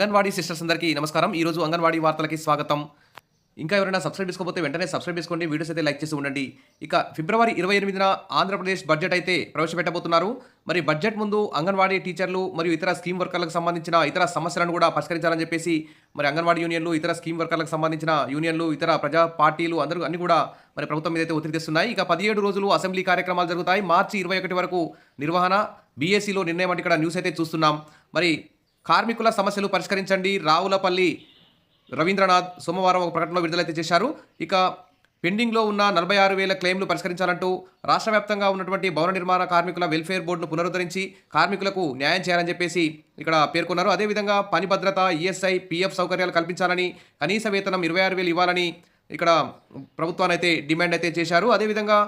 Anganwadi sisters అందరికీ నమస్కారం. ఈ రోజు అంగన్వాడీ వార్తలకి స్వాగతం. ఇంకా ఎవరైనా సబ్స్క్రైబ్ చేసుకోకపోతే వెంటనే సబ్స్క్రైబ్ చేసుకోండి. వీడియోస్ అయితే లైక్ చేసి ఉండండి. ఇక ఫిబ్రవరి ఇరవై ఎనిమిదిన ఆంధ్రప్రదేశ్ బడ్జెట్ అయితే ప్రవేశపెట్టబోతున్నారు. మరి బడ్జెట్ ముందు అంగన్వాడీ టీచర్లు మరియు ఇతర స్కీమ్ వర్కర్లకు సంబంధించిన ఇతర సమస్యలను కూడా పరిష్కరించాలని చెప్పేసి మరి అంగన్వాడీ యూనియన్లు ఇతర స్కీమ్ వర్కర్లకు సంబంధించిన యూనియన్లు ఇతర ప్రజా పార్టీలు అందరూ అన్ని కూడా మరి ప్రభుత్వం మీద అయితే ఒత్తిడి తెస్తున్నాయి. ఇక పదిహేడు రోజులు అసెంబ్లీ కార్యక్రమాలు జరుగుతాయి. మార్చి ఇరవై ఒకటి వరకు నిర్వహణ బీఎస్సీలో నిర్ణయం అంటే ఇక్కడ న్యూస్ అయితే చూస్తున్నాం. మరి కార్మికుల సమస్యలు పరిష్కరించండి. రావులపల్లి రవీంద్రనాథ్ సోమవారం ఒక ప్రకటనలో విడుదలైతే చేశారు. ఇక పెండింగ్లో ఉన్న నలభై ఆరు వేల క్లెయిమ్లు పరిష్కరించాలంటూ రాష్ట్ర వ్యాప్తంగా ఉన్నటువంటి భవన నిర్మాణ కార్మికుల వెల్ఫేర్ బోర్డును పునరుద్ధరించి కార్మికులకు న్యాయం చేయాలని చెప్పేసి ఇక్కడ పేర్కొన్నారు. అదేవిధంగా పని భద్రత ఈఎస్ఐ పీఎఫ్ సౌకర్యాలు కల్పించాలని కనీస వేతనం ఇరవై ఆరు వేలు ఇవ్వాలని ఇక్కడ ప్రభుత్వాన్ని అయితే డిమాండ్ అయితే చేశారు. అదేవిధంగా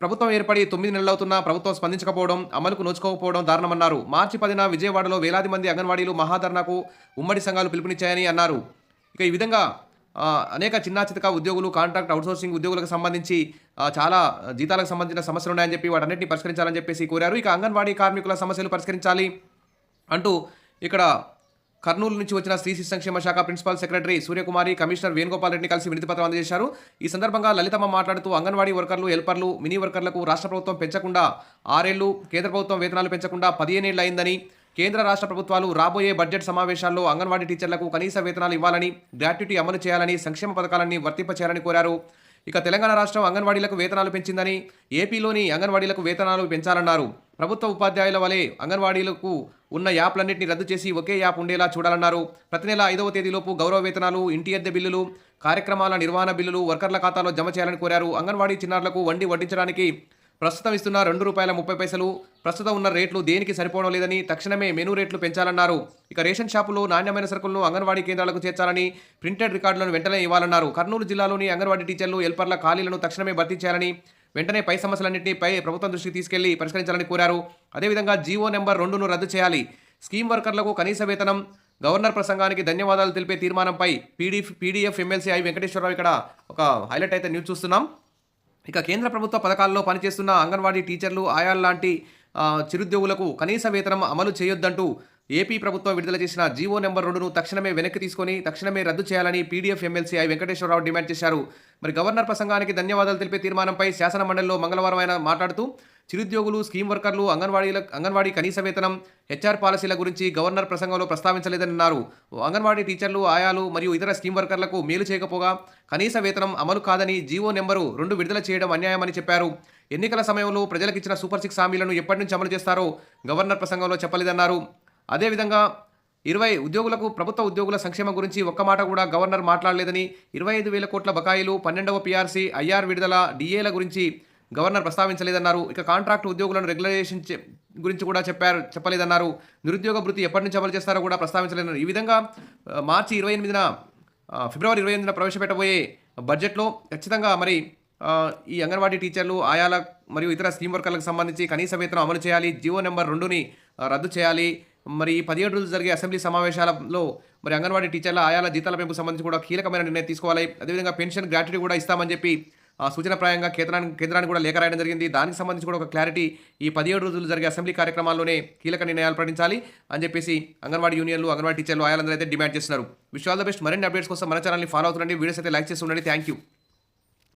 ప్రభుత్వం ఏర్పడి తొమ్మిది నెలలవుతున్నా ప్రభుత్వం స్పందించకపోవడం అమలుకు నోచుకోకపోవడం దారుణమన్నారు. మార్చి పదిన విజయవాడలో వేలాది మంది అంగన్వాడీలు మహాధర్నాకు ఉమ్మడి సంఘాలు పిలుపునిచ్చాయని అన్నారు. ఇక ఈ విధంగా అనేక చిన్న చితక ఉద్యోగులు కాంట్రాక్ట్ అవుట్సోర్సింగ్ ఉద్యోగులకు సంబంధించి చాలా జీతాలకు సంబంధించిన సమస్యలు ఉన్నాయని చెప్పి వాటన్నిటిని పరిష్కరించాలని చెప్పేసి కోరారు. ఇక అంగన్వాడీ కార్మికుల సమస్యలు పరిష్కరించాలి అంటూ ఇక్కడ కర్నూలు నుంచి వచ్చిన స్త్రీ శిశు సంక్షేమ శాఖ principal secretary Suryakumari commissioner Venugopal రెడ్డిని కలిసి వినతి పత్రం అందజేశారు. ఈ సందర్భంగా లలితమ్మ మాట్లాడుతూ అంగన్వాడీ వర్కర్లు హెల్పర్లు మినీ వర్కర్లకు రాష్ట్ర ప్రభుత్వం పెంచకుండా ఆరేళ్ళు కేంద్ర ప్రభుత్వం వేతనాలు పెంచకుండా పదిహేనేళ్ళు అయిందని కేంద్ర రాష్ట్ర ప్రభుత్వాలు రాబోయే బడ్జెట్ సమావేశాల్లో అంగన్వాడీ టీచర్లకు కనీస వేతనాలు ఇవ్వాలని గ్రాట్యుటీ అమలు చేయాలని సంక్షేమ పథకాలన్నీ వర్తింపచేయాలని కోరారు. ఇక తెలంగాణ రాష్ట్రం అంగన్వాడీలకు వేతనాలు పెంచిందని ఏపీలోని అంగన్వాడీలకు వేతనాలు పెంచాలన్నారు. ప్రభుత్వ ఉపాధ్యాయుల వలె అంగన్వాడీలకు ఉన్న యాప్లన్నింటినీ రద్దు చేసి ఒకే యాప్ ఉండేలా చూడాలన్నారు. ప్రతి నెల ఐదవ తేదీలోపు గౌరవ వేతనాలు ఇంటి అద్దె బిల్లులు కార్యక్రమాల నిర్వహణ బిల్లులు వర్కర్ల ఖాతాలో జమ చేయాలని కోరారు. అంగన్వాడీ చిన్నారులకు వండి వడ్డించడానికి ప్రస్తుతం ఇస్తున్న రెండు రూపాయల ముప్పై పైసలు ప్రస్తుతం ఉన్న రేట్లు దేనికి సరిపోవడం లేదని తక్షణమే మెనూ రేట్లు పెంచాలన్నారు. ఇక రేషన్ షాపులో నాణ్యమైన సరుకులను అంగన్వాడీ కేంద్రాలకు చేర్చాలని ప్రింటెడ్ రికార్డులను వెంటనే ఇవ్వాలన్నారు. కర్నూలు జిల్లాలోని అంగన్వాడీ టీచర్లు హెల్పర్ల ఖాళీలను తక్షణమే భర్తీ చేయాలని వెంటనే పై సమస్యలన్నింటినీ పై ప్రభుత్వం దృష్టికి తీసుకెళ్ళి పరిష్కరించాలని కోరారు. అదేవిధంగా జీవో నెంబర్ రెండును రద్దు చేయాలి. స్కీమ్ వర్కర్లకు కనీస వేతనం గవర్నర్ ప్రసంగానికి ధన్యవాదాలు తెలిపే తీర్మానంపై PD PDF MLC I Venkateswara Rao ఇక్కడ ఒక హైలైట్ అయితే న్యూస్ చూస్తున్నాం. ఇక కేంద్ర ప్రభుత్వ పథకాల్లో పనిచేస్తున్న అంగన్వాడీ టీచర్లు ఆయాల్ లాంటి చిరుద్యోగులకు కనీస వేతనం అమలు చేయొద్దంటూ ఏపీ ప్రభుత్వం విడుదల చేసిన జీవో నెంబర్ రెండును తక్షణమే వెనక్కి తీసుకొని తక్షణమే రద్దు చేయాలని PDF MLC I Venkateswara Rao demand చేశారు. మరి గవర్నర్ ప్రసంగానికి ధన్యవాదాలు తెలిపే తీర్మానంపై శాసన మండలిలో మంగళవారం ఆయన మాట్లాడుతూ చిరుద్యోగులు స్కీమ్ వర్కర్లు అంగన్వాడీల అంగన్వాడీ కనీస వేతనం హెచ్ఆర్ పాలసీల గురించి గవర్నర్ ప్రసంగంలో ప్రస్తావించలేదన్నారు. అంగన్వాడీ టీచర్లు ఆయాలు మరియు ఇతర స్కీమ్ వర్కర్లకు మేలు చేయకపోగా కనీస వేతనం అమలు కాదని జీవో నెంబరు రెండు విడుదల చేయడం అన్యాయమని చెప్పారు. ఎన్నికల సమయంలో ప్రజలకు ఇచ్చిన సూపర్ సిక్స్ హామీలను ఎప్పటి నుంచి అమలు చేస్తారో గవర్నర్ ప్రసంగంలో చెప్పలేదన్నారు. అదేవిధంగా ఇరవై ఉద్యోగులకు ప్రభుత్వ ఉద్యోగుల సంక్షేమం గురించి ఒక్క మాట కూడా గవర్నర్ మాట్లాడలేదని ఇరవై ఐదు వేల కోట్ల బకాయిలు పన్నెండవ పీఆర్సీ ఐఆర్ విడుదల డిఏల గురించి గవర్నర్ ప్రస్తావించలేదన్నారు. ఇక కాంట్రాక్ట్ ఉద్యోగులను రెగ్యులేషన్ గురించి కూడా చెప్పారు చెప్పలేదన్నారు. నిరుద్యోగ భృతి ఎప్పటి నుంచి అమలు చేస్తారో కూడా ప్రస్తావించలేదన్నారు. ఈ విధంగా మార్చి ఇరవై ఎనిమిదిన ఫిబ్రవరి ఇరవై ఎనిమిదిన ప్రవేశపెట్టబోయే బడ్జెట్లో ఖచ్చితంగా మరి ఈ అంగన్వాడీ టీచర్లు ఆయాల మరియు ఇతర స్కీమ్ వర్కర్లకు సంబంధించి కనీస వేతనం అమలు చేయాలి. జీవో నెంబర్ రెండుని రద్దు చేయాలి. మరి ఈ పదిహేడు రోజులు జరిగే అసెంబ్లీ సమావేశాలలో మరి అంగన్వాడీ టీచర్ల ఆయాల జీతాల పెంపు సంబంధించి కూడా కీలకమైన నిర్ణయం తీసుకోవాలి. అదేవిధంగా పెన్షన్ గ్రాట్యుటీ కూడా ఇస్తామని చెప్పి సూచనప్రాయంగా కేంద్రానికి కేంద్రానికి కూడా లేఖ రాయడం జరిగింది. దానికి సంబంధించి కూడా ఒక క్లారిటీ ఈ పదిహేడు రోజులు జరిగే అసెంబ్లీ కార్యక్రమాల్లోనే కీలక నిర్ణయాలు ప్రకటించాలి అని చెప్పేసి అంగన్వాడీ యూనియన్లు అంగన్వాడీ టీచర్లు ఆయాలందరూ అయితే డిమాండ్ చేస్తున్నారు. Wish best. మరిన్ని అప్డేట్స్ కోసం మన ఛానల్ని ఫాలో అవుతుండండి. వీడియోస్ అయితే లైక్ చేసి ఉండండి. Thank you.